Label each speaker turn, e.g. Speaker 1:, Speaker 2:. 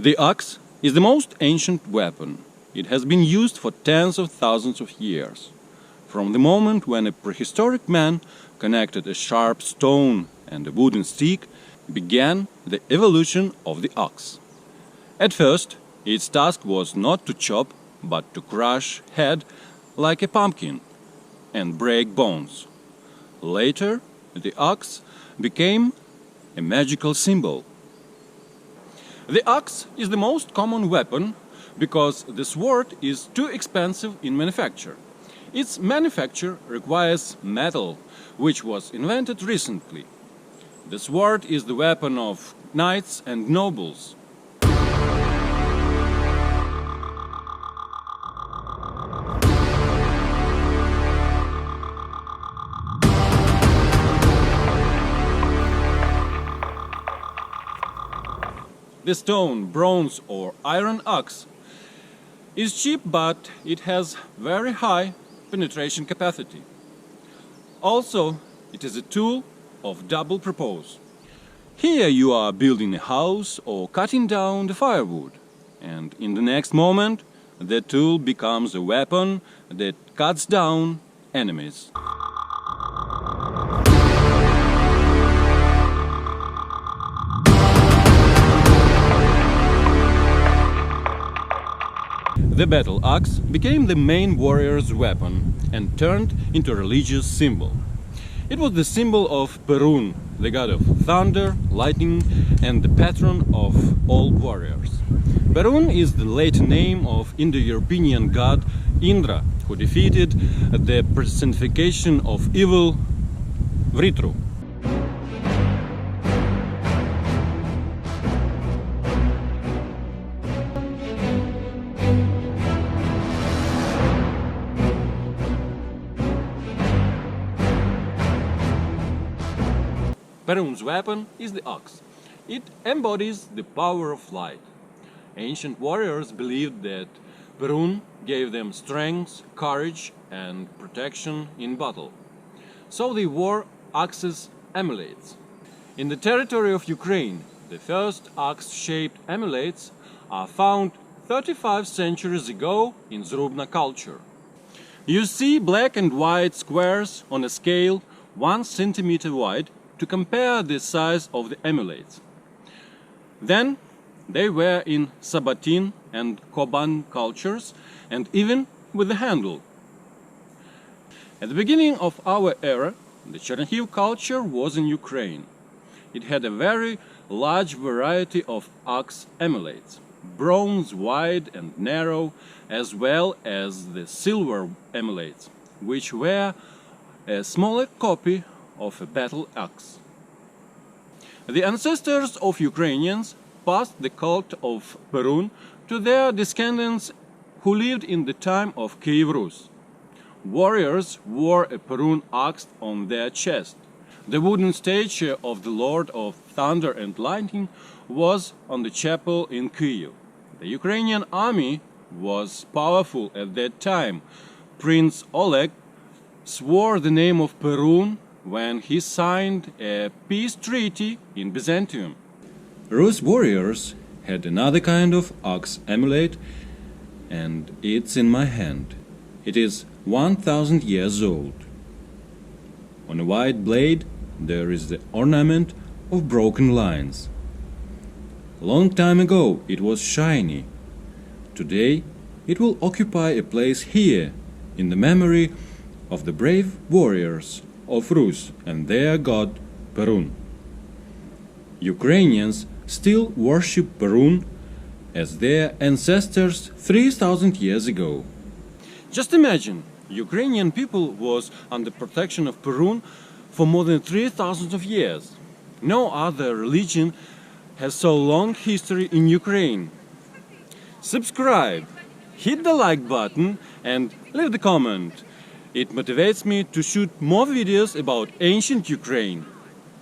Speaker 1: The axe is the most ancient weapon. It has been used for tens of thousands of years. From the moment when a prehistoric man connected a sharp stone and a wooden stick began the evolution of the axe. At first, its task was not to chop, but to crush head like a pumpkin and break bones. Later, the axe became a magical symbol. The axe is the most common weapon because the sword is too expensive in manufacture. Its manufacture requires metal, which was invented recently. The sword is the weapon of knights and nobles. The stone, bronze or iron axe is cheap but it has very high penetration capacity. Also, it is a tool of double purpose. Here you are building a house or cutting down the firewood and in the next moment the tool becomes a weapon that cuts down enemies. The battle axe became the main warrior's weapon and turned into a religious symbol. It was the symbol of Perun, the god of thunder, lightning, and the patron of all warriors. Perun is the Latin name of Indo-European god Indra, who defeated the personification of evil Vritru. Perun's weapon is the ox. It embodies the power of light. Ancient warriors believed that Perun gave them strength, courage, and protection in battle. So they wore axes amulets. In the territory of Ukraine, the first axe-shaped amulets are found 35 centuries ago in Zrubna culture. You see black and white squares on a scale 1 centimeter wide to compare the size of the emulates. Then they were in Sabatin and Koban cultures and even with the handle. At the beginning of our era, the Chernihiv culture was in Ukraine. It had a very large variety of axe emulates, bronze wide and narrow, as well as the silver emulates, which were a smaller copy of a battle axe. The ancestors of Ukrainians passed the cult of Perun to their descendants who lived in the time of Kiev Rus. Warriors wore a Perun axe on their chest. The wooden statue of the Lord of Thunder and Lightning was on the chapel in Kiev. The Ukrainian army was powerful at that time. Prince Oleg swore the name of Perun when he signed a peace treaty in Byzantium. Rus warriors had another kind of ox amulet, and it's in my hand. It is 1000 years old. On a white blade there is the ornament of broken lines. Long time ago it was shiny. Today it will occupy a place here in the memory of the brave warriors of Rus and their god Perun. Ukrainians still worship Perun as their ancestors 3000 years ago. Just imagine, Ukrainian people was under protection of Perun for more than 3000 of years. No other religion has so long history in Ukraine. Subscribe, hit the like button and leave the comment. It motivates me to shoot more videos about ancient Ukraine.